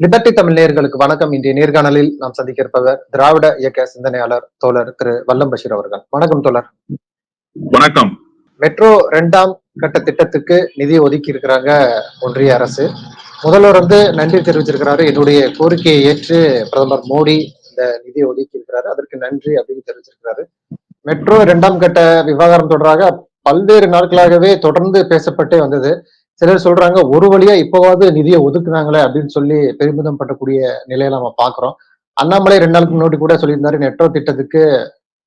Liberty Tamil நேயர்களுக்கு வணக்கம். இன்றைய நேர்காணலில் நாம் சந்திக்க இருப்பவர் திராவிட இயக்க சிந்தனையாளர் தோழர் திரு வல்லம் பஷீர் அவர்கள். வணக்கம் தோழர். வணக்கம். மெட்ரோ இரண்டாம் கட்ட திட்டத்துக்கு நிதி ஒதுக்கி இருக்கிறாங்க ஒன்றிய அரசு. முதல்வர் வந்து நன்றி தெரிவிச்சிருக்கிறாரு. என்னுடைய கோரிக்கையை ஏற்று பிரதமர் மோடி இந்த நிதியை ஒதுக்கி இருக்கிறாரு. அதற்கு நன்றி அப்படின்னு தெரிவிச்சிருக்கிறாரு. மெட்ரோ இரண்டாம் கட்ட விவகாரம் தொடராக பல்வேறு நாட்களாகவே தொடர்ந்து பேசப்பட்டே வந்தது. சிலர் சொல்றாங்க ஒரு வழியா இப்பவாவது நிதியை ஒதுக்குனாங்களே அப்படின்னு சொல்லி பெருமிதம் பட்டக்கூடிய நிலையில நம்ம பாக்குறோம் அண்ணாமலை ரெண்டு நாளுக்கு முன்னாடி கூட சொல்லியிருந்தாரு நெட்ரோ திட்டத்துக்கு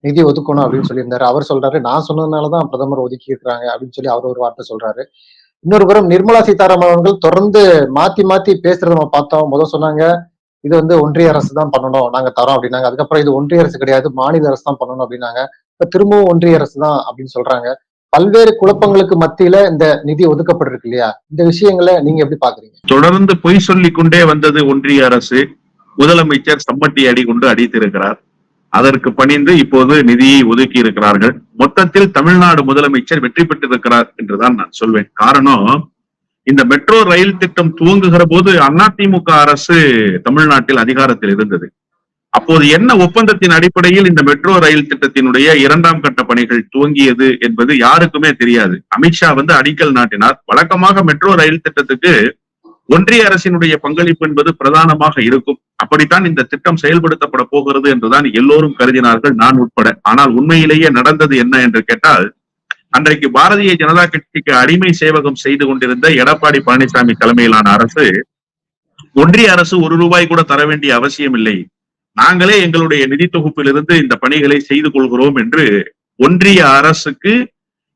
நிதி ஒதுக்கணும் அப்படின்னு சொல்லியிருந்தாரு. அவர் சொல்றாரு நான் சொன்னதுனாலதான் பிரதமர் ஒதுக்கி இருக்கிறாங்க அப்படின்னு சொல்லி அவர் ஒரு வார்த்தை சொல்றாரு. இன்னொரு புறம் நிர்மலா சீதாராமன் அவர்கள் தொடர்ந்து மாத்தி மாத்தி பேசுறத நம்ம பார்த்தோம். முதல் சொன்னாங்க இது வந்து ஒன்றிய அரசு தான் பண்ணணும் நாங்க தரோம் அப்படின்னாங்க. அதுக்கப்புறம் இது ஒன்றிய அரசு கிடையாது மாநில அரசு தான் பண்ணணும் அப்படின்னாங்க. இப்ப திரும்பவும் ஒன்றிய அரசு தான் அப்படின்னு சொல்றாங்க. பல்வேறு குழப்பங்களுக்கு மத்தியில இந்த நிதி ஒதுக்கப்பட்டிருக்கு இல்லையா? இந்த விஷயங்களை நீங்க எப்படி பாக்குறீங்க? தொடர்ந்து பொய் சொல்லிக் கொண்டே வந்தது ஒன்றிய அரசு முதலமைச்சர் சம்மட்டி அடி கொண்டு அடித்திருக்கிறார். அதற்கு பணிந்து இப்போது நிதியை ஒதுக்கி இருக்கிறார்கள். மொத்தத்தில் தமிழ்நாடு முதலமைச்சர் வெற்றி பெற்றிருக்கிறார் என்றுதான் நான் சொல்வேன். காரணம் இந்த மெட்ரோ ரயில் திட்டம் துவங்குகிற போது அதிமுக அரசு தமிழ்நாட்டில் அதிகாரத்தில் இருந்தது. அப்போது என்ன ஒப்பந்தத்தின் அடிப்படையில் இந்த மெட்ரோ ரயில் திட்டத்தினுடைய இரண்டாம் கட்ட பணிகள் துவங்கியது என்பது யாருக்குமே தெரியாது. அமித்ஷா வந்து அடிக்கல் நாட்டினார். வழக்கமாக மெட்ரோ ரயில் திட்டத்துக்கு ஒன்றிய அரசினுடைய பங்களிப்பு என்பது பிரதானமாக இருக்கும். அப்படித்தான் இந்த திட்டம் செயல்படுத்தப்பட போகிறது என்றுதான் எல்லோரும் கருதினார்கள் நான் உட்பட. ஆனால் உண்மையிலேயே நடந்தது என்ன என்று கேட்டால் அன்றைக்கு பாரதிய ஜனதா கட்சிக்கு அடிமை சேவகம் செய்து கொண்டிருந்த எடப்பாடி பழனிசாமி தலைமையிலான அரசு ஒன்றிய அரசு ஒரு ரூபாய் கூட தர வேண்டிய அவசியம் இல்லை நாங்களே எங்களுடைய நிதி தொகுப்பிலிருந்து இந்த பணிகளை செய்து கொள்கிறோம் என்று ஒன்றிய அரசுக்கு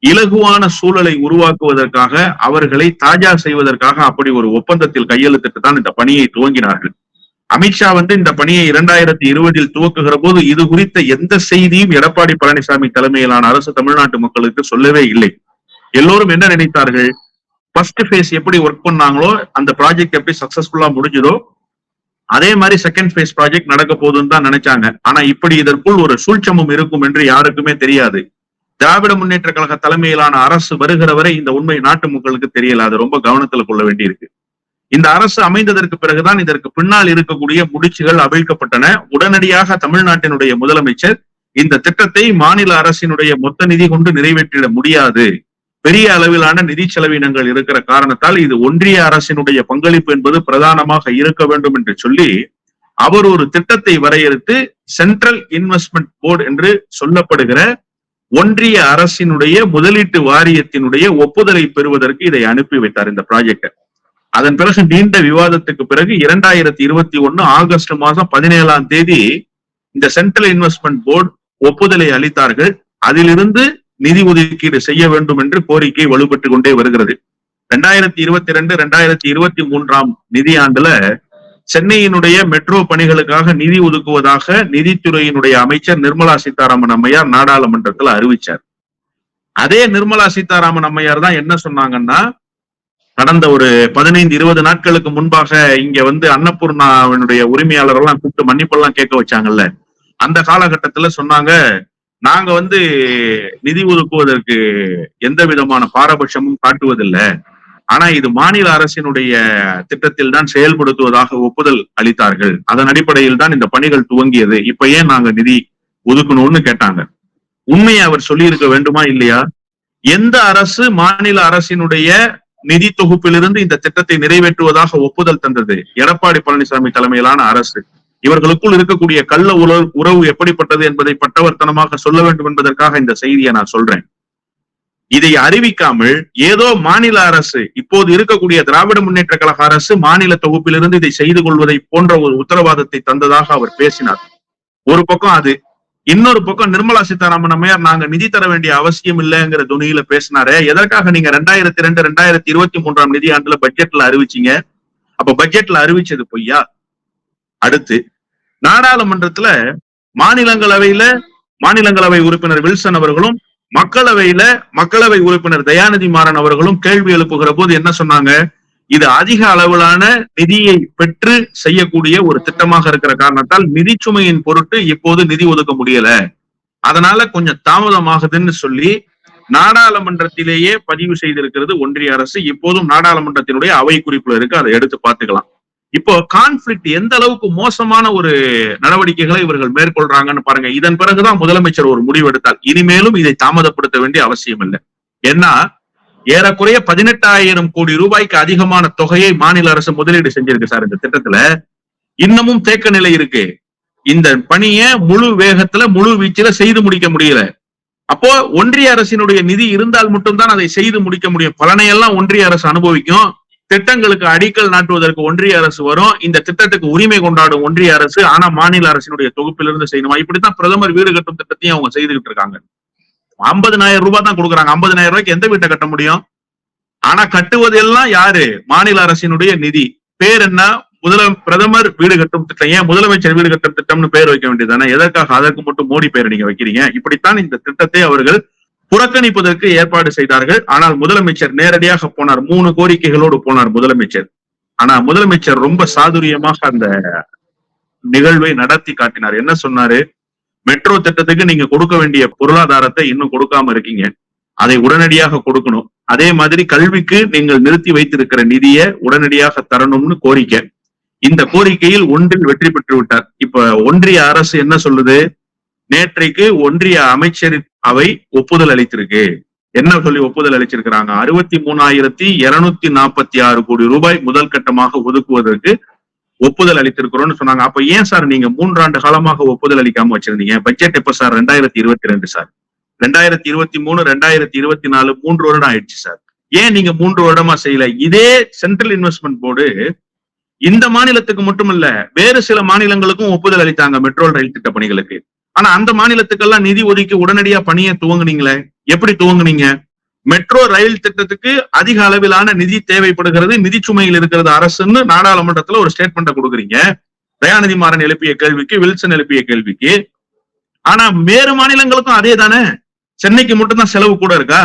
இலகுவான சூழலை உருவாக்குவதற்காக அவர்களை தாஜா செய்வதற்காக அப்படி ஒரு ஒப்பந்தத்தில் கையெழுத்திட்டு தான் இந்த பணியை துவங்கினார்கள். அமித்ஷா வந்து இந்த பணியை இரண்டாயிரத்தி இருபதில் துவக்குகிற போது இது குறித்த எந்த செய்தியும் எடப்பாடி பழனிசாமி தலைமையிலான அரசு தமிழ்நாட்டு மக்களுக்கு சொல்லவே இல்லை. எல்லோரும் என்ன நினைத்தார்கள்? ஃபர்ஸ்ட் ஃபேஸ் எப்படி ஒர்க் பண்ணாங்களோ அந்த ப்ராஜெக்ட் எப்படி சக்சஸ்ஃபுல்லா முடிஞ்சதோ அதே மாதிரி செகண்ட் ஃபேஸ் ப்ராஜெக்ட் நடக்க போதுன்னு தான் நினைச்சாங்க. ஆனா இப்படி இதற்குள் ஒரு சூழ்ச்சமும் இருக்கும் என்று யாருக்குமே தெரியாது. திராவிட முன்னேற்ற கழக தலைமையிலான அரசு வருகிற வரை இந்த உண்மை நாட்டு மக்களுக்கு தெரியல. அது ரொம்ப கவனத்துல கொள்ள வேண்டியிருக்கு. இந்த அரசு அமைந்ததற்கு பிறகுதான் இதற்கு பின்னால் இருக்கக்கூடிய முடிச்சுகள் அவிழ்க்கப்பட்டன. உடனடியாக தமிழ்நாட்டினுடைய முதலமைச்சர் இந்த திட்டத்தை மாநில அரசினுடைய மொத்த நிதி கொண்டு நிறைவேற்றிட முடியாது. பெரிய அளவிலான நிதி செலவினங்கள் இருக்கிற காரணத்தால் இது ஒன்றிய அரசினுடைய பங்களிப்பு என்பது பிரதானமாக இருக்க வேண்டும் என்று சொல்லி அவர் ஒரு திட்டத்தை வரையறுத்து சென்ட்ரல் இன்வெஸ்ட்மெண்ட் போர்டு என்று சொல்லப்படுகிற ஒன்றிய அரசினுடைய முதலீட்டு வாரியத்தினுடைய ஒப்புதலை பெறுவதற்கு இதை அனுப்பி வைத்தார் இந்த ப்ராஜெக்டை அதன் பிறகு நீண்ட விவாதத்துக்கு பிறகு இரண்டாயிரத்தி இருபத்தி ஒன்னு ஆகஸ்ட் மாதம் பதினேழாம் தேதி இந்த சென்ட்ரல் இன்வெஸ்ட்மெண்ட் போர்டு ஒப்புதலை அளித்தார்கள். அதிலிருந்து நிதி ஒதுக்கீடு செய்ய வேண்டும் என்று கோரிக்கை வலுப்பட்டு கொண்டே வருகிறது. ரெண்டாயிரத்தி இருபத்தி ரெண்டு ரெண்டாயிரத்தி இருபத்தி மூன்றாம் நிதியாண்டுல சென்னையினுடைய மெட்ரோ பணிகளுக்காக நிதி ஒதுக்குவதாக நிதித்துறையினுடைய அமைச்சர் நிர்மலா சீதாராமன் அம்மையார் நாடாளுமன்றத்துல அறிவிச்சார். அதே நிர்மலா சீதாராமன் அம்மையார் தான் என்ன சொன்னாங்கன்னா கடந்த ஒரு பதினைந்து இருபது நாட்களுக்கு முன்பாக இங்க வந்து அன்னபூர்ணாவினுடைய உரிமையாளர் எல்லாம் கூப்பிட்டு மன்னிப்பெல்லாம் கேட்க வச்சாங்கல்ல. அந்த காலகட்டத்துல சொன்னாங்க நாங்க வந்து நிதி ஒதுக்குவதற்கு எந்த விதமான பாரபட்சமும் காட்டுவதில்லை. ஆனா இது மாநில அரசினுடைய திட்டத்தில் தான் செயல்படுத்துவதாக ஒப்புதல் அளித்தார்கள். அதன் அடிப்படையில் தான் இந்த பணிகள் துவங்கியது. இப்ப ஏன் நாங்க நிதி ஒதுக்கணும்னு கேட்டாங்க. உண்மையை அவர் சொல்லியிருக்க வேண்டுமா இல்லையா? எந்த அரசு மாநில அரசினுடைய நிதி தொகுப்பிலிருந்து இந்த திட்டத்தை நிறைவேற்றுவதாக ஒப்புதல் தந்தது? எடப்பாடி பழனிசாமி தலைமையிலான அரசு. இவர்களுக்குள் இருக்கக்கூடிய கள்ள உறவு உறவு எப்படிப்பட்டது என்பதை பட்டவர்த்தனமாக சொல்ல வேண்டும் என்பதற்காக இந்த செய்தியை நான் சொல்றேன். இதை அறிவிக்காமல் ஏதோ மாநில அரசு இப்போது இருக்கக்கூடிய திராவிட முன்னேற்ற கழக அரசு மாநில தொகுப்பிலிருந்து இதை செய்து கொள்வதை போன்ற ஒரு உத்தரவாதத்தை தந்ததாக அவர் பேசினார். ஒரு பக்கம் அது. இன்னொரு பக்கம் நிர்மலா சீதாராமன் அம்மையார் நாங்க நிதி தர வேண்டிய அவசியம் இல்லைங்கிற துணியில பேசினாரே. எதற்காக நீங்க ரெண்டாயிரத்தி ரெண்டு ரெண்டாயிரத்தி இருபத்தி மூன்றாம் நிதியாண்டுல பட்ஜெட்ல அறிவிச்சீங்க? அப்ப பட்ஜெட்ல அறிவிச்சது பொய்யா? அடுத்து நாடாளுமன்றத்துல மாநிலங்களவையில மாநிலங்களவை உறுப்பினர் வில்சன் அவர்களும் மக்களவையில மக்களவை உறுப்பினர் தயாநிதி மாறன் அவர்களும் கேள்வி எழுப்புகிற போது என்ன சொன்னாங்க? இது அதிக அளவிலான நிதியை பெற்று செய்யக்கூடிய ஒரு திட்டமாக இருக்கிற காரணத்தால் நிதி சுமையின் பொருட்டு இப்போது நிதி ஒதுக்க முடியல. அதனால கொஞ்சம் தாமதமாகுதுன்னு சொல்லி நாடாளுமன்றத்திலேயே பதிவு செய்திருக்கிறது ஒன்றிய அரசு. இப்போதும் நாடாளுமன்றத்தினுடைய அவை குறிப்புல இருக்கு. அதை எடுத்து பார்த்துக்கலாம். இப்போ கான்ஃபிளிக்ட் எந்த அளவுக்கு மோசமான ஒரு நடவடிக்கைகளை இவர்கள் மேற்கொள்றாங்கன்னு பாருங்க. இதன் பிறகுதான் முதலமைச்சர் ஒரு முடிவு எடுத்தார். இனிமேலும் இதை தாமதப்படுத்த வேண்டிய அவசியம் இல்லை. ஏன்னா ஏறக்குறைய பதினெட்டாயிரம் கோடி ரூபாய்க்கு அதிகமான தொகையை மாநில அரசு முதலீடு செஞ்சிருக்கு சார் இந்த திட்டத்துல. இன்னமும் தேக்க நிலை இருக்கு. இந்த பணியை முழு வேகத்துல முழு வீச்சுல செய்து முடிக்க முடியல. அப்போ ஒன்றிய அரசினுடைய நிதி இருந்தால் மட்டும்தான் அதை செய்து முடிக்க முடியும். பலனையெல்லாம் ஒன்றிய அரசு அனுபவிக்கும். திட்டங்களுக்கு அடிக்கல் நாட்டுவதற்கு ஒன்றிய அரசு வரும். இந்த திட்டத்துக்கு உரிமை கொண்டாடும் ஒன்றிய அரசு ஆனா மாநில அரசினுடைய தொகுப்பிலிருந்து செய்யணுமா? இப்படித்தான் பிரதமர் வீடு கட்டும் திட்டத்தையும் அவங்க செய்துகிட்டு இருக்காங்க. ஐம்பதனாயிரம் ரூபாய் தான் கொடுக்குறாங்க. ஐம்பதனாயிரம் ரூபாய்க்கு எந்த வீட்டை கட்ட முடியும்? ஆனா கட்டுவதெல்லாம் யாரு? மாநில அரசினுடைய நிதி. பேர் என்ன? முதல பிரதமர் வீடு கட்டும் திட்டம். ஏன் முதலமைச்சர் வீடு கட்டும் திட்டம்னு பேர் வைக்க வேண்டியதானே எதற்காக? அதற்கு மட்டும் மோடி பேரை நீங்க வைக்கிறீங்க. இப்படித்தான் இந்த திட்டத்தை அவர்கள் புறக்கணிப்பதற்கு ஏற்பாடு செய்தார்கள். ஆனால் முதலமைச்சர் நேரடியாக போனார். மூணு கோரிக்கைகளோடு போனார் முதலமைச்சர். ஆனா முதலமைச்சர் ரொம்ப சாதுரியமாக அந்த நிகழ்வை நடத்தி காட்டினார். என்ன சொன்னாரு? மெட்ரோ திட்டத்துக்கு நீங்க கொடுக்க வேண்டிய பொருளாதாரத்தை இன்னும் கொடுக்காம இருக்கீங்க. அதை உடனடியாக கொடுக்கணும். அதே மாதிரி கல்விக்கு நீங்கள் நிறுத்தி வைத்திருக்கிற நிதியை உடனடியாக தரணும்னு கோரிக்கை. இந்த கோரிக்கையில் ஒன்றில் வெற்றி பெற்று விட்டார் இப்ப ஒன்றிய அரசு என்ன சொல்லுது? நேற்றைக்கு ஒன்றிய அமைச்சர் அவை ஒப்புதல் அளித்திருக்கு. என்ன சொல்லி ஒப்புதல் அளிச்சிருக்கிறாங்க? அறுபத்தி மூணாயிரத்தி இருநூத்தி நாற்பத்தி ஆறு கோடி ரூபாய் முதல் கட்டமாக ஒதுக்குவதற்கு ஒப்புதல் அளித்திருக்கிறோம்னு சொன்னாங்க. அப்ப ஏன் சார் நீங்க மூன்றாண்டு காலமாக ஒப்புதல் அளிக்காம வச்சிருந்தீங்க? பட்ஜெட் எப்ப சார்? ரெண்டாயிரத்தி இருபத்தி ரெண்டு சார். ரெண்டாயிரத்தி இருபத்தி மூணு ரெண்டாயிரத்தி இருபத்தி நாலு மூன்று வருடம் ஆயிடுச்சு சார். ஏன் நீங்க மூன்று வருடமா செய்யல? இதே சென்ட்ரல் இன்வெஸ்ட்மெண்ட் போர்டு இந்த மாநிலத்துக்கு மட்டுமல்ல வேறு சில மாநிலங்களுக்கும் ஒப்புதல் அளித்தாங்க மெட்ரோ ரயில் திட்ட பணிகளுக்கு. ஆனா அந்த மாநிலத்துக்கெல்லாம் நிதி ஒதுக்கி உடனடியா பணியை துவங்குனீங்களே? எப்படி துவங்குனீங்க? மெட்ரோ ரயில் திட்டத்துக்கு அதிக அளவிலான நிதி தேவைப்படுகிறது நிதி சுமையில் இருக்கிறது அரசுன்னு நாடாளுமன்றத்துல ஒரு ஸ்டேட்மெண்ட்டை கொடுக்குறீங்க. தயாநிதி மாறன் எழுப்பிய கேள்விக்கு வில்சன் எழுப்பிய கேள்விக்கு. ஆனா வேறு மாநிலங்களுக்கும் அதே தானே சென்னைக்கு மட்டும்தான் செலவு கூட இருக்கா?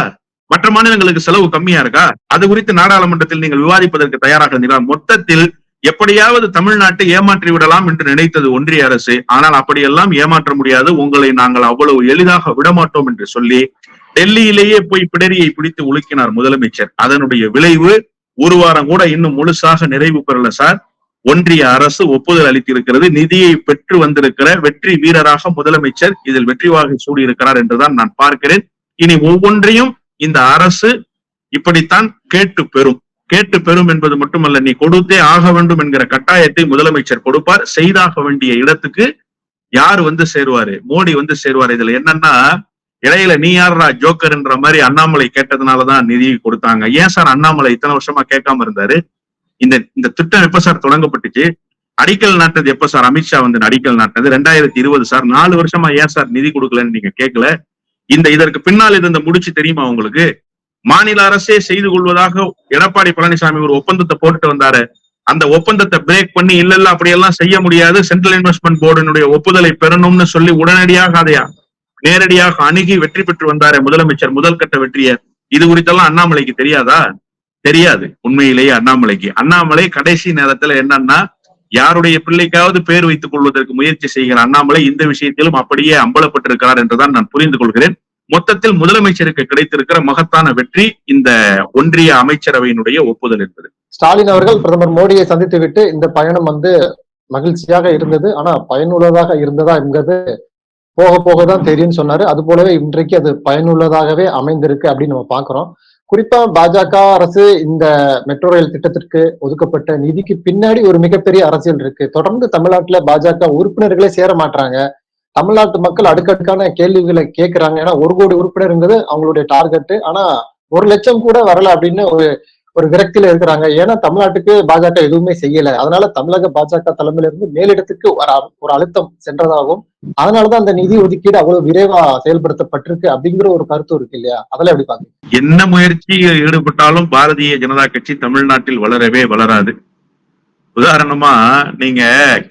மற்ற மாநிலங்களுக்கு செலவு கம்மியா இருக்கா? அது குறித்து நாடாளுமன்றத்தில் நீங்கள் விவாதிப்பதற்கு தயாராக இருந்தீங்களா மொத்தத்தில் எப்படியாவது தமிழ்நாட்டை ஏமாற்றி விடலாம் என்று நினைத்தது ஒன்றிய அரசு. ஆனால் அப்படியெல்லாம் ஏமாற்ற முடியாது. உங்களை நாங்கள் அவ்வளவு எளிதாக விடமாட்டோம் என்று சொல்லி டெல்லியிலேயே போய் பிடரியை பிடித்து உலுக்கினார் முதலமைச்சர். அதனுடைய விளைவு ஒரு வாரம் கூட இன்னும் முழுசாக நிறைவு பெறல சார். ஒன்றிய அரசு ஒப்புதல் அளித்திருக்கிறது. நிதியை பெற்று வந்திருக்கிற வெற்றி வீரராக முதலமைச்சர் இதில் வெற்றி வாகை சூடியிருக்கிறார் என்றுதான் நான் பார்க்கிறேன். இனி ஒவ்வொன்றையும் இந்த அரசு இப்படித்தான் கேட்டு பெறும். கேட்டு பெறும் என்பது மட்டுமல்ல நீ கொடுத்தே ஆக வேண்டும் என்கிற கட்டாயத்தை முதலமைச்சர் கொடுப்பார். செய்தாக வேண்டிய இடத்துக்கு யார் வந்து சேருவாரு? மோடி வந்து சேருவார். இதுல என்னன்னா இடையில நீ யாரா ஜோக்கர்ன்ற மாதிரி அண்ணாமலை கேட்டதுனாலதான் நிதி கொடுத்தாங்க. ஏன் சார் அண்ணாமலை இத்தனை வருஷமா கேட்காம இருந்தாரு? இந்த இந்த திட்டம் எப்ப சார் தொடங்கப்பட்டுச்சு? அடிக்கல் நாட்டது எப்ப சார்? அமித்ஷா வந்து அடிக்கல் நாட்டது ரெண்டாயிரத்தி இருபது சார். நாலு வருஷமா ஏன் சார் நிதி கொடுக்கலன்னு நீங்க கேட்கல? இந்த இதற்கு பின்னால் இருந்த முடிச்சு தெரியுமா உங்களுக்கு? மாநில அரசே செய்து கொள்வதாக எடப்பாடி பழனிசாமி ஒரு ஒப்பந்தத்தை போட்டுட்டு வந்தாரு. அந்த ஒப்பந்தத்தை பிரேக் பண்ணி இல்ல இல்ல அப்படியெல்லாம் செய்ய முடியாது. சென்ட்ரல் இன்வெஸ்ட்மெண்ட் போர்டினுடைய ஒப்புதலை பெறணும்னு சொல்லி உடனடியாக அதையா நேரடியாக அணுகி வெற்றி பெற்று வந்தாரு முதலமைச்சர் முதல் கட்ட வெற்றியை. இது குறித்தெல்லாம் அண்ணாமலைக்கு தெரியாதா? தெரியாது. உண்மையிலேயே அண்ணாமலைக்கு. அண்ணாமலை கடைசி நேரத்துல என்னன்னா யாருடைய பிள்ளைக்காவது பேர் வைத்துக் கொள்வதற்கு முயற்சி செய்கிற அண்ணாமலை இந்த விஷயத்திலும் அப்படியே அம்பலப்பட்டிருக்கிறார் என்றுதான் நான் புரிந்து கொள்கிறேன். மொத்தத்தில் முதலமைச்சருக்கு கிடைத்திருக்கிற மகத்தான வெற்றி இந்த ஒன்றிய அமைச்சரவையினுடைய ஒப்புதல் என்பது. ஸ்டாலின் அவர்கள் பிரதமர் மோடியை சந்தித்து விட்டு இந்த பயணம் வந்து மகிழ்ச்சியாக இருந்தது. ஆனா பயனுள்ளதாக இருந்ததா என்பது போக போக தான் தெரியும்னு சொன்னாரு. அது போலவே இன்றைக்கு அது பயனுள்ளதாகவே அமைந்திருக்கு அப்படின்னு நம்ம பாக்குறோம் குறிப்பா பாஜக அரசு இந்த மெட்ரோ ரயில் திட்டத்திற்கு ஒதுக்கப்பட்ட நிதிக்கு பின்னாடி ஒரு மிகப்பெரிய அரசியல் இருக்கு. தொடர்ந்து தமிழ்நாட்டுல பாஜக உறுப்பினர்களே சேர மாட்டாங்க தமிழ்நாட்டு மக்கள் அடுக்கடுக்கான கேள்விகளை கேட்கிறாங்க ஏன்னா ஒரு கோடி உறுப்பினருங்கிறது அவங்களுடைய டார்கெட்டு ஆனா ஒரு லட்சம் கூட வரல அப்படின்னு ஒரு ஒரு விரக்தியில இருக்கிறாங்க. ஏன்னா தமிழ்நாட்டுக்கு பாஜக எதுவுமே செய்யல. அதனால தமிழக பாஜக தலைமையில இருந்து மேலிடத்துக்கு ஒரு ஒரு அழுத்தம் சென்றதாகவும் அதனாலதான் அந்த நிதி ஒதுக்கீடு அவ்வளவு விரைவா செயல்படுத்தப்பட்டிருக்கு அப்படிங்கிற ஒரு கருத்து இருக்கு இல்லையா? அதெல்லாம் எப்படி பாக்குறீங்க என்ன முயற்சியில் ஈடுபட்டாலும் பாரதிய ஜனதா கட்சி தமிழ்நாட்டில் வளரவே வளராது. உதாரணமா நீங்க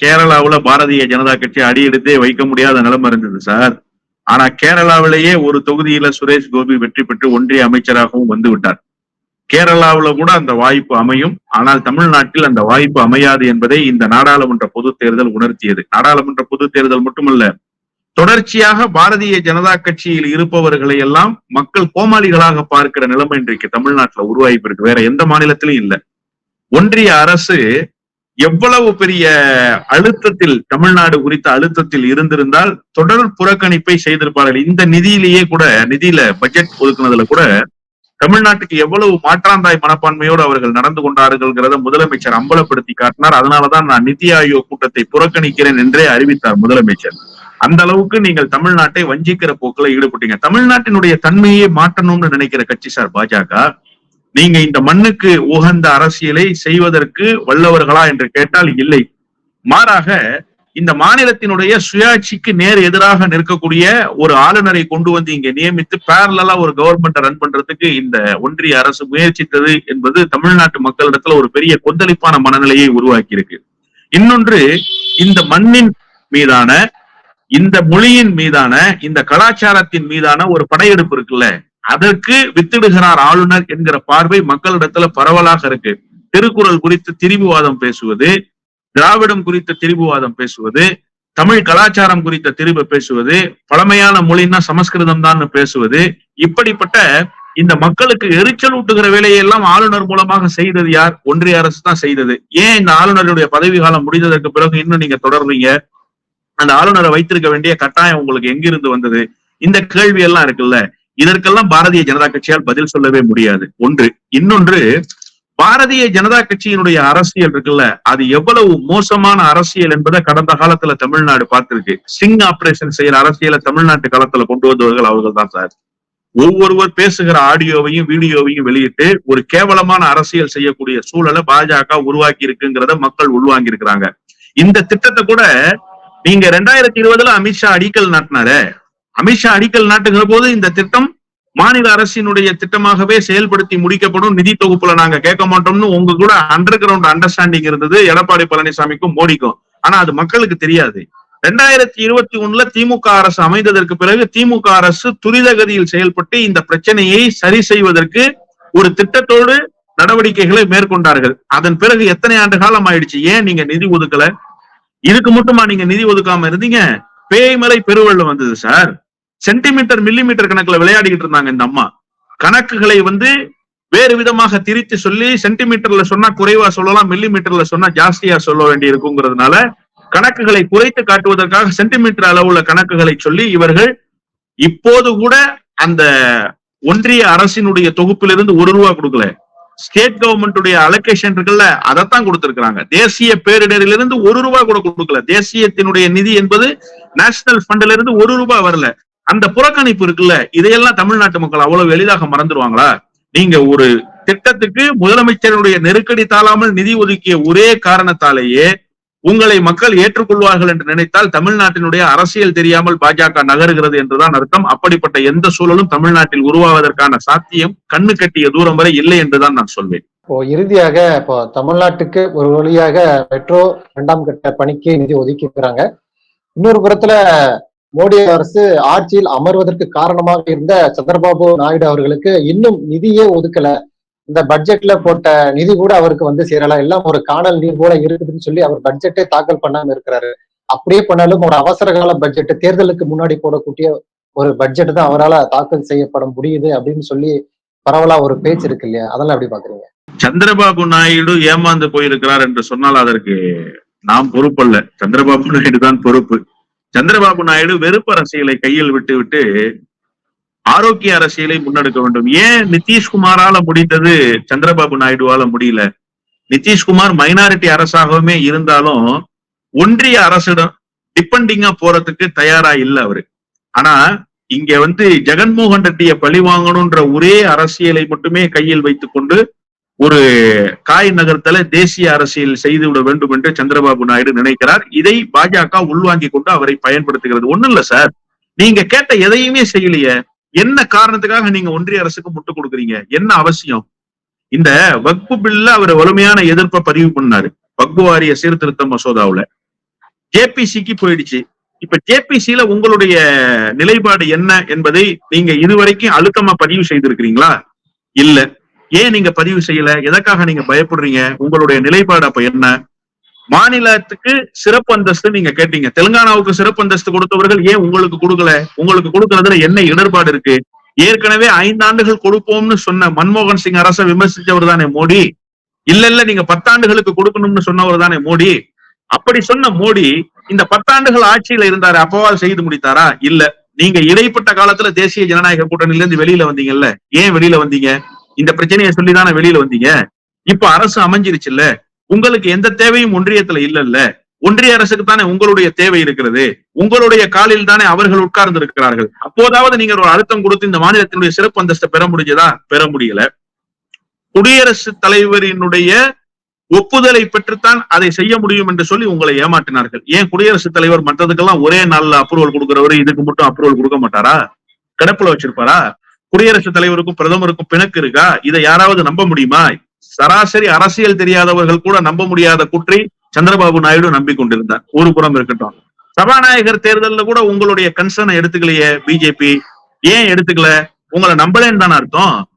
கேரளாவுல பாரதிய ஜனதா கட்சி அடியெடுத்தே வைக்க முடியாத நிலைமை இருந்தது சார். ஆனா கேரளாவிலேயே ஒரு தொகுதியில சுரேஷ் கோபி வெற்றி பெற்று ஒன்றிய அமைச்சராகவும் வந்து விட்டார். கேரளாவுல கூட அந்த வாய்ப்பு அமையும். ஆனால் தமிழ்நாட்டில் அந்த வாய்ப்பு அமையாது என்பதை இந்த நாடாளுமன்ற பொது தேர்தல் உணர்த்தியது. நாடாளுமன்ற பொது தேர்தல் மட்டுமல்ல தொடர்ச்சியாக பாரதிய ஜனதா கட்சியில் இருப்பவர்களை எல்லாம் மக்கள் கோமாளிகளாக பார்க்கிற நிலைமை இன்றைக்கு தமிழ்நாட்டுல உருவாகி இருக்கு. வேற எந்த மாநிலத்திலும் இல்ல. ஒன்றிய அரசு எவ்வளவு பெரிய அழுத்தத்தில் தமிழ்நாடு குறித்த அழுத்தத்தில் இருந்திருந்தால் தொடர் புறக்கணிப்பை செய்திருப்பார்கள். இந்த நிதியிலேயே கூட நிதியில பட்ஜெட் ஒதுக்குனதுல கூட தமிழ்நாட்டுக்கு எவ்வளவு மாற்றாந்தாய் மனப்பான்மையோடு அவர்கள் நடந்து கொண்டார்கள்ங்கிறத முதலமைச்சர் அம்பலப்படுத்தி காட்டினார். அதனாலதான் நான் நிதி ஆயோக் கூட்டத்தை புறக்கணிக்கிறேன் என்றே அறிவித்தார் முதலமைச்சர். அந்த அளவுக்கு நீங்கள் தமிழ்நாட்டை வஞ்சிக்கிற போக்குல ஈடுபட்டீங்க. தமிழ்நாட்டினுடைய தன்மையை மாற்றணும்னு நினைக்கிற கட்சி சார் பாஜக. நீங்க இந்த மண்ணுக்கு உகந்த அரசியலை செய்வதற்கு வல்லவர்களா என்று கேட்டால் இல்லை. மாறாக இந்த மாநிலத்தினுடைய சுயாட்சிக்கு நேர் எதிராக நிற்கக்கூடிய ஒரு ஆளுநரை கொண்டு வந்து இங்க நியமித்து பேரலா ஒரு கவர்மெண்ட் ரன் பண்றதுக்கு இந்த ஒன்றிய அரசு முயற்சித்தது என்பது தமிழ்நாட்டு மக்களிடத்துல ஒரு பெரிய கொந்தளிப்பான மனநிலையை உருவாக்கி இருக்கு இன்னொன்று இந்த மண்ணின் மீதான இந்த மொழியின் மீதான இந்த கலாச்சாரத்தின் மீதான ஒரு படையெடுப்பு இருக்குல்ல? அதற்கு வித்திடுகிறார் ஆளுநர் என்கிற பார்வை மக்களிடத்துல பரவலாக இருக்கு. திருக்குறள் குறித்து திரிபுவாதம் பேசுவது திராவிடம் குறித்த திரிபுவாதம் பேசுவது தமிழ் கலாச்சாரம் குறித்த திரும்ப பேசுவது பழமையான மொழின்னா சமஸ்கிருதம் தான் பேசுவது. இப்படிப்பட்ட இந்த மக்களுக்கு எரிச்சல் ஊட்டுகிற வேலையெல்லாம் ஆளுநர் மூலமாக செய்தது யார்? ஒன்றிய அரசு தான் செய்தது. ஏன் இந்த ஆளுநருடைய பதவி காலம் முடிந்ததற்கு பிறகு இன்னும் நீங்க தொடர்றீங்க? அந்த ஆளுநரை வைத்திருக்க வேண்டிய கட்டாயம் உங்களுக்கு எங்கிருந்து வந்தது? இந்த கேள்வி எல்லாம் இருக்குல்ல. இதற்கெல்லாம் பாரதிய ஜனதா கட்சியால் பதில் சொல்லவே முடியாது. ஒன்று. இன்னொன்று பாரதிய ஜனதா கட்சியினுடைய அரசியல் இருக்குல்ல அது எவ்வளவு மோசமான அரசியல் என்பதை கடந்த காலத்துல தமிழ்நாடு பார்த்திருக்கு. சிங் ஆபரேஷன் செய்யற அரசியலை தமிழ்நாட்டு காலத்துல கொண்டு வந்தவர்கள் அவர்கள் தான் சார். ஒவ்வொருவர் பேசுகிற ஆடியோவையும் வீடியோவையும் வெளியிட்டு ஒரு கேவலமான அரசியல் செய்யக்கூடிய சூழலை பாஜக உருவாக்கி இருக்குங்கிறத மக்கள் உள்வாங்கி இருக்கிறாங்க இந்த திட்டத்தை கூட நீங்க ரெண்டாயிரத்தி இருபதுல அமித்ஷா அடிக்கல் நாட்டினாரு. அமித்ஷா அடிக்கல் நாட்டுகிற போது இந்த திட்டம் மாநில அரசினுடைய திட்டமாகவே செயல்படுத்தி முடிக்கப்படும் நிதி தொகுப்புல நாங்க கேட்க மாட்டோம்னு உங்க கூட அண்டர் கிரவுண்ட் அண்டர்ஸ்டாண்டிங் இருந்தது. எடப்பாடி பழனிசாமிக்கும் மோடிக்கும். ஆனா அது மக்களுக்கு தெரியாது. ரெண்டாயிரத்தி இருபத்தி ஒண்ணுல திமுக அரசு அமைந்ததற்கு பிறகு திமுக அரசு துரிதகதியில் செயல்பட்டு இந்த பிரச்சனையை சரி செய்வதற்கு ஒரு திட்டத்தோடு நடவடிக்கைகளை மேற்கொண்டார்கள். அதன் பிறகு எத்தனை ஆண்டு காலம் ஆயிடுச்சு? ஏன் நீங்க நிதி ஒதுக்கல? இதுக்கு மட்டுமா நீங்க நிதி ஒதுக்காம இருந்தீங்க? பேய்மலை பெருவெள்ளம் வந்தது சார். சென்டிமீட்டர் மில்லிமீட்டர் கணக்குல விளையாடிக்கிட்டு இருந்தாங்க இந்த அம்மா. கணக்குகளை வந்து வேறு விதமாக திரித்து சொல்லி சென்டிமீட்டர்ல சொன்னா குறைவா சொல்லலாம் மில்லிமீட்டர்ல சொன்னா ஜாஸ்தியா சொல்ல வேண்டி இருக்குங்கிறதுனால கணக்குகளை குறைத்து காட்டுவதற்காக சென்டிமீட்டர் அளவுள்ள கணக்குகளை சொல்லி இவர்கள் இப்போது கூட அந்த ஒன்றிய அரசினுடைய தொகுப்பிலிருந்து ஒரு ரூபா கொடுக்கல. ஸ்டேட் கவர்மெண்ட்டுடைய அலோகேஷன் இருக்குல்ல அதைத்தான் கொடுத்திருக்கிறாங்க. தேசிய பேரிடரிலிருந்து ஒரு ரூபாய் கூட கொடுக்கல. தேசியத்தினுடைய நிதி என்பது நேஷனல் ஃபண்ட்ல இருந்து ஒரு ரூபாய் வரல. அந்த புறக்கணிப்பு இருக்குல்ல இதையெல்லாம் தமிழ்நாட்டு மக்கள் அவ்வளவு எளிதாக மறந்துடுவாங்களா நீங்க ஒரு திட்டத்துக்கு முதலமைச்சருடைய நெருக்கடி தாழாமல் நிதி ஒதுக்கிய ஒரே காரணத்தாலேயே உங்களை மக்கள் ஏற்றுக்கொள்வார்கள் என்று நினைத்தால் தமிழ்நாட்டினுடைய அரசியல் தெரியாமல் பாஜக நகருகிறது என்றுதான் அர்த்தம். அப்படிப்பட்ட எந்த சூழலும் தமிழ்நாட்டில் உருவாவதற்கான சாத்தியம் கண்ணு கட்டிய தூரம் வரை இல்லை என்றுதான் நான் சொல்வேன். இப்போ இறுதியாக இப்போ தமிழ்நாட்டுக்கு ஒரு வழியாக மெட்ரோ இரண்டாம் கட்ட பணிக்கு நிதி ஒதுக்கி இருக்கிறாங்க. இன்னொரு புறத்துல மோடி அரசு ஆட்சியில் அமர்வதற்கு காரணமாக இருந்த சந்திரபாபு நாயுடு அவர்களுக்கு இன்னும் நிதியே ஒதுக்கல. இந்த பட்ஜெட்ல போட்ட நிதி கூட அவருக்கு வந்து சேரல. எல்லாம் ஒரு காணல் நீர் போல இருக்குதுன்னு சொல்லி அவர் பட்ஜெட்டே தாக்கல் பண்ணாம இருக்கிறாரு. அப்படியே பண்ணாலும் ஒரு அவசர கால பட்ஜெட் தேர்தலுக்கு முன்னாடி போடக்கூடிய ஒரு பட்ஜெட் தான் அவரால் தாக்கல் செய்யப்பட முடியுது அப்படின்னு சொல்லி பரவலா ஒரு பேச்சு இருக்கு இல்லையா? அதெல்லாம் எப்படி பாக்குறீங்க? சந்திரபாபு நாயுடு ஏமாந்து போயிருக்கிறார் என்று சொன்னால் அதற்கு நாம் பொறுப்பல்ல. சந்திரபாபு நாயுடு தான் பொறுப்பு. சந்திரபாபு நாயுடு வெறுப்பு அரசியலை கையில் விட்டு விட்டு ஆரோக்கிய அரசியலை முன்னெடுக்க வேண்டும். ஏன் நிதிஷ்குமாரால முடிந்தது சந்திரபாபு நாயுடுவால முடியல? நிதிஷ்குமார் மைனாரிட்டி அரசாகவுமே இருந்தாலும் ஒன்றிய அரசிடம் டிபெண்டிங்கா போறதுக்கு தயாரா இல்லை அவரு. ஆனா இங்க வந்து ஜெகன்மோகன் ரெட்டியை பழி வாங்கணும்ன்ற ஒரே அரசியலை மட்டுமே கையில் வைத்துக் கொண்டு ஒரு காய் நகர்த்தல தேசிய அரசியல் செய்துவிட வேண்டும் என்று சந்திரபாபு நாயுடு நினைக்கிறார். இதை பாஜக உள்வாங்கி கொண்டு அவரை பயன்படுத்துகிறது. ஒண்ணும் இல்ல சார். நீங்க கேட்ட எதையுமே செய்யலையே. என்ன காரணத்துக்காக நீங்க ஒன்றிய அரசுக்கு முட்டு கொடுக்குறீங்க? என்ன அவசியம்? இந்த வக்பு பில்ல அவர் வலிமையான எதிர்ப்பை பதிவு பண்ணாரு. வக்பு வாரிய சீர்திருத்த மசோதாவுல. ஜேபிசிக்கு போயிடுச்சு. இப்ப ஜேபிசியில உங்களுடைய நிலைப்பாடு என்ன என்பதை நீங்க இதுவரைக்கும் அழுத்தமா பதிவு செய்திருக்கிறீங்களா? இல்ல. ஏன் நீங்க பதிவு செய்யல? எதற்காக நீங்க பயப்படுறீங்க? உங்களுடைய நிலைப்பாடு அப்ப என்ன? மாநிலத்துக்கு சிறப்பு அந்தஸ்து நீங்க கேட்டீங்க. தெலுங்கானாவுக்கு சிறப்பு அந்தஸ்து கொடுத்தவர்கள் ஏன் உங்களுக்கு கொடுக்கல? உங்களுக்கு கொடுக்கறதுல என்ன இடர்பாடு இருக்கு? ஏற்கனவே ஐந்து ஆண்டுகள் கொடுப்போம்னு சொன்ன மன்மோகன் சிங் அரசை விமர்சிச்சவர் தானே மோடி? இல்ல இல்ல நீங்க பத்தாண்டுகளுக்கு கொடுக்கணும்னு சொன்னவர் தானே மோடி? அப்படி சொன்ன மோடி இந்த பத்தாண்டுகள் ஆட்சியில இருந்தாரு. அப்பவால் செய்து முடித்தாரா? இல்ல. நீங்க இடைப்பட்ட காலத்துல தேசிய ஜனநாயக கூட்டணியில இருந்து வெளியில வந்தீங்கல்ல. ஏன் வெளியில வந்தீங்க? இந்த பிரச்சனையை சொல்லி தானே வெளியில வந்தீங்க? இப்ப அரசு அமைஞ்சிருச்சுல்ல? உங்களுக்கு எந்த தேவையும் ஒன்றியத்துல இல்லல்ல. ஒன்றிய அரசுக்கு தானே உங்களுடைய தேவை இருக்கிறது. உங்களுடைய காலில் தானே அவர்கள் உட்கார்ந்து இருக்கிறார்கள். அப்போதாவது நீங்க ஒரு அழுத்தம் கொடுத்து இந்த மாநிலத்தினுடைய சிறப்பு அந்தஸ்தை பெற முடிஞ்சதா? பெற முடியல. குடியரசுத் தலைவரினுடைய ஒப்புதலை பெற்றுத்தான் அதை செய்ய முடியும் என்று சொல்லி உங்களை ஏமாற்றினார்கள். ஏன் குடியரசுத் தலைவர் மற்றதுக்கெல்லாம் ஒரே நாள்ல அப்ரூவல் கொடுக்கிறவரு இதுக்கு மட்டும் அப்ரூவல் கொடுக்க மாட்டாரா? கிடப்புல வச்சிருப்பாரா? குடியரசுத் தலைவருக்கும் பிரதமருக்கும் பிணக்கு இருக்கா? இதை யாராவது நம்ப முடியுமா? சராசரி அரசியல் தெரியாதவர்கள் கூட நம்ப முடியாத குற்றி சந்திரபாபு நாயுடு நம்பிக்கொண்டிருந்தார். ஒரு புறம் இருக்கட்டும். சபாநாயகர் தேர்தல்ல கூட உங்களுடைய கன்சர்னை எடுத்துக்கலையே பிஜேபி. ஏன் எடுத்துக்கல? உங்களை நம்பலன்னு தானே அர்த்தம்.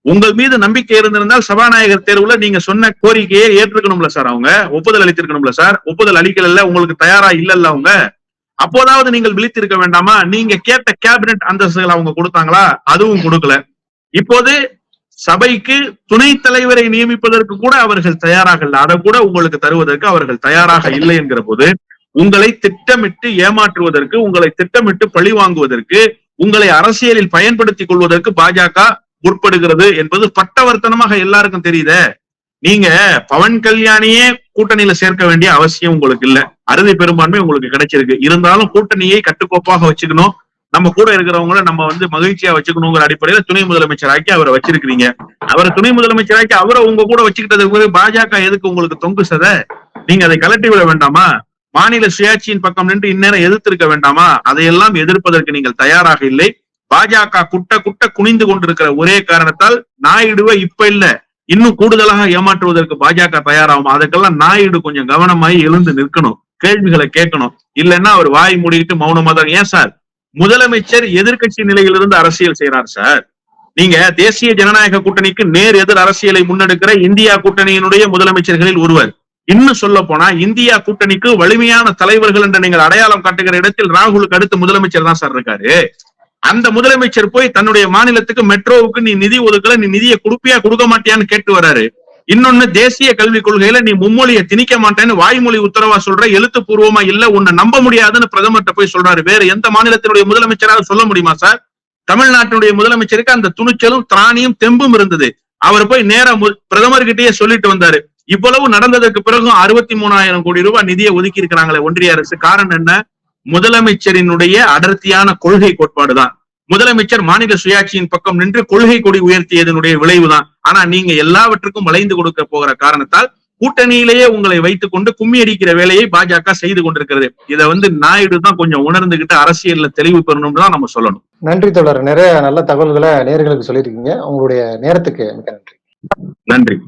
உங்கள் மீது நம்பிக்கை இருந்திருந்தால் சபாநாயகர் தேர்வுல நீங்க சொன்ன கோரிக்கையை ஏற்றுக்கணும்ல சார் அவங்க. ஒப்புதல் அளித்திருக்கணும்ல சார். ஒப்புதல் அளிக்கல உங்களுக்கு தயாரா இல்லல்ல அவங்க. அப்போதாவது நீங்கள் விழித்திருக்க வேண்டாமா? நீங்க கேட்ட கேபினெட் அந்தஸ்துகள் அவங்க கொடுத்தாங்களா? அதுவும் கொடுக்கல. இப்போது சபைக்கு துணைத் தலைவரை நியமிப்பதற்கு கூட அவர்கள் தயாராக இல்லை. அதை கூட உங்களுக்கு தருவதற்கு அவர்கள் தயாராக இல்லை என்கிற போது உங்களை திட்டமிட்டு ஏமாற்றுவதற்கு உங்களை திட்டமிட்டு பழி வாங்குவதற்கு உங்களை அரசியலில் பயன்படுத்திக் கொள்வதற்கு பாஜக முற்படுகிறது என்பது பட்டவர்த்தனமாக எல்லாருக்கும் தெரியுத. நீங்க பவன் கல்யாணியே கூட்டணியில சேர்க்க வேண்டிய அவசியம் உங்களுக்கு இல்ல. அறுதி பெரும்பான்மை உங்களுக்கு கிடைச்சிருக்கு. இருந்தாலும் கூட்டணியை கட்டுக்கோப்பாக வச்சுக்கணும். நம்ம கூட இருக்கிறவங்கள நம்ம வந்து மகிழ்ச்சியா வச்சுக்கணுங்கிற அடிப்படையில துணை முதலமைச்சராக்கி அவரை வச்சிருக்கிறீங்க. அவரை துணை முதலமைச்சராக்கி அவரை உங்க கூட வச்சுக்கிட்டதுக்கு பிறகு பாஜக எதுக்கு உங்களுக்கு தொங்கு சதை? நீங்க அதை கலட்டி விட வேண்டாமா? மாநில சுயாட்சியின் பக்கம் நின்று இந்நேரம் எதிர்த்திருக்க வேண்டாமா? அதையெல்லாம் எதிர்ப்பதற்கு நீங்கள் தயாராக இல்லை. பாஜக குட்ட குட்ட குனிந்து கொண்டிருக்கிற ஒரே காரணத்தால் நாயுடுவை இப்ப இல்ல. இன்னும் கூடுதலாக ஏமாற்றுவதற்கு பாஜக தயாராகும். அதுக்கெல்லாம் நாயுடு கொஞ்சம் கவனமாயி எழுந்து நிற்கணும். கேள்விகளை கேட்கணும். இல்லைன்னா அவர் வாய் மூடிட்டு மௌனமா தான் ஏன் சார்? முதலமைச்சர் எதிர்க்கட்சி நிலையிலிருந்து அரசியல் செய்யறார் சார். நீங்க தேசிய ஜனநாயக கூட்டணிக்கு நேர் எதிர் அரசியலை முன்னெடுக்கிற இந்தியா கூட்டணியினுடைய முதலமைச்சர்களில் ஒருவர். இன்னும் சொல்ல போனா இந்தியா கூட்டணிக்கு வலிமையான தலைவர்கள் என்று நீங்கள் அடையாளம் காட்டுகிற இடத்தில் ராகுலுக்கு அடுத்து முதலமைச்சர் தான் சார் இருக்காரு. அந்த முதலமைச்சர் போய் தன்னுடைய மாநிலத்துக்கு மெட்ரோவுக்கு நீ நிதி ஒதுக்கல நீ நிதியை கொடுப்பியா கொடுக்க மாட்டியான்னு கேட்டு வராரு. இன்னொன்னு தேசிய கல்விக் கொள்கையில நீ மும்மொழியை திணிக்க மாட்டேன்னு வாய்மொழி உத்தரவா சொல்ற எழுத்துப்பூர்வமா இல்ல உன்னை நம்ப முடியாதுன்னு பிரதமர்கிட்ட போய் சொல்றாரு. வேற எந்த மாநிலத்தினுடைய முதலமைச்சராக சொல்ல முடியுமா சார்? தமிழ்நாட்டினுடைய முதலமைச்சருக்கு அந்த துணிச்சலும் திராணியும் தெம்பும் இருந்தது. அவர் போய் நேரா பிரதமர்கிட்டயே சொல்லிட்டு வந்தாரு. இவ்வளவு நடந்ததற்கு பிறகும் அறுபத்தி மூணாயிரம் கோடி ரூபாய் நிதியை ஒதுக்கி இருக்கிறாங்களே ஒன்றிய அரசு. காரணம் என்ன? முதலமைச்சரினுடைய அடர்த்தியான கொள்கை கோட்பாடுதான். முதலமைச்சர் மாநில சுயாட்சியின் பக்கம் நின்று கொள்கை கொடி உயர்த்தியதனுடைய விளைவுதான். ஆனா நீங்க எல்லாவற்றுக்கும் வளைந்து கொடுக்க போகிற காரணத்தால் கூட்டணியிலேயே உங்களை வைத்துக் கொண்டு கும்மி அடிக்கிற வேலையை பாஜக செய்து கொண்டிருக்கிறது. இதை வந்து நாயுடு தான் கொஞ்சம் உணர்ந்துகிட்டு அரசியல்ல தெளிவு பெறணும்னு தான் நம்ம சொல்லணும். நன்றி தொடர் நிறைய நல்ல தகவல்களை நேர்களுக்கு சொல்லியிருக்கீங்க. உங்களுடைய நேரத்துக்கு மிக்க நன்றி. நன்றி.